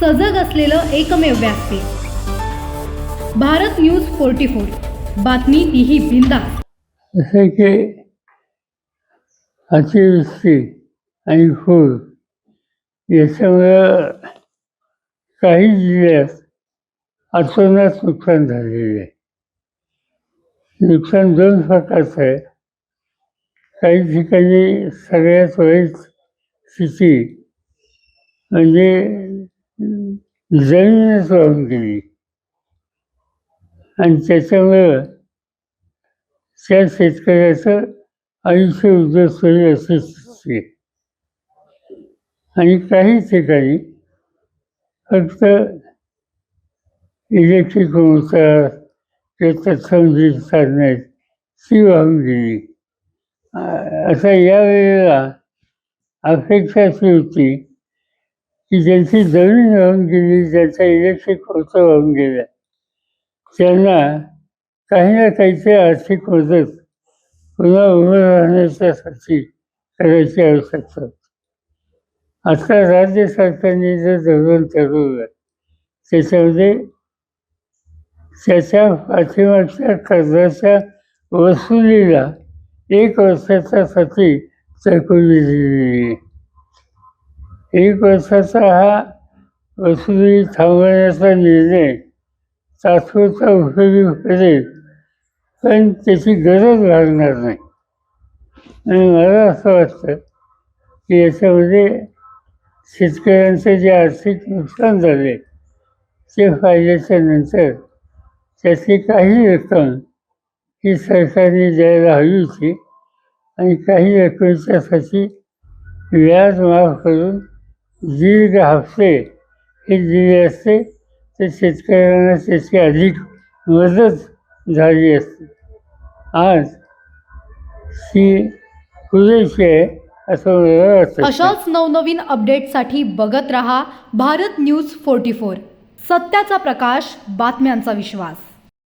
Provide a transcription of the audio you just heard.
सजग असलेलं एकमेव व्यासपीठ भारत न्यूज फोर्टी फोर. बातमी तीही बिंदा जसे की अतिवृष्टी आणि पूर याच्यामुळं काही जिल्ह्यात अतोनात नुकसान झालेले आहे. नुकसान दोन प्रकारचं आहे. काही ठिकाणी सगळ्यात वाईट स्थिती म्हणजे जमीनच वाहून गेली आणि त्याच्यामुळं त्या शेतकऱ्याचं आयुष्य उद्ध्वस्त होईल असे आणि काही ठिकाणी फक्त इलेक्ट्रिक मोटार किंवा साधनं आहेत ती वाहून गेली आ- आता यावेळेला अपेक्षा अशी होती की ज्यांची जमीन राहून गेली ज्यांचा इलेक्ट्रिक खर्च वाहून गेला. त्यांना काही ना काहीची आर्थिक मदत पुन्हा उभं राहण्याच्यासाठी करायची आवश्यकता आता राज्य सरकारने जे धोरण ठरवलं त्याच्यामध्ये त्याच्या पाठीमागच्या कर्जाच्या वसुलीला एक वर्षाच्यासाठी तरतुदी दिलेली आहे एक वर्षाचा हा वसुली थांबवण्याचा निर्णय तात्पुरता उपयोगी करेल पण त्याची गरज लागणार नाही. आणि मला असं वाटतं की याच्यामध्ये शेतकऱ्यांचं जे आर्थिक नुकसान झाले ते फायद्याच्या नंतर त्याची काही रक्कम ही सरकारने द्यायला हवी होती आणि काही रकमेच्यासाठी व्याज माफ करून दीर्घ हप्ते हे दिले असते तर शेतकऱ्यांना त्याची अधिक मदत झाली असते. आज ती पुरेशी आहे असं मला वाटतं अशाच नवनवीन अपडेटसाठी बघत रहा भारत न्यूज फोर्टी फोर सत्याचा प्रकाश बातम्यांचा विश्वास.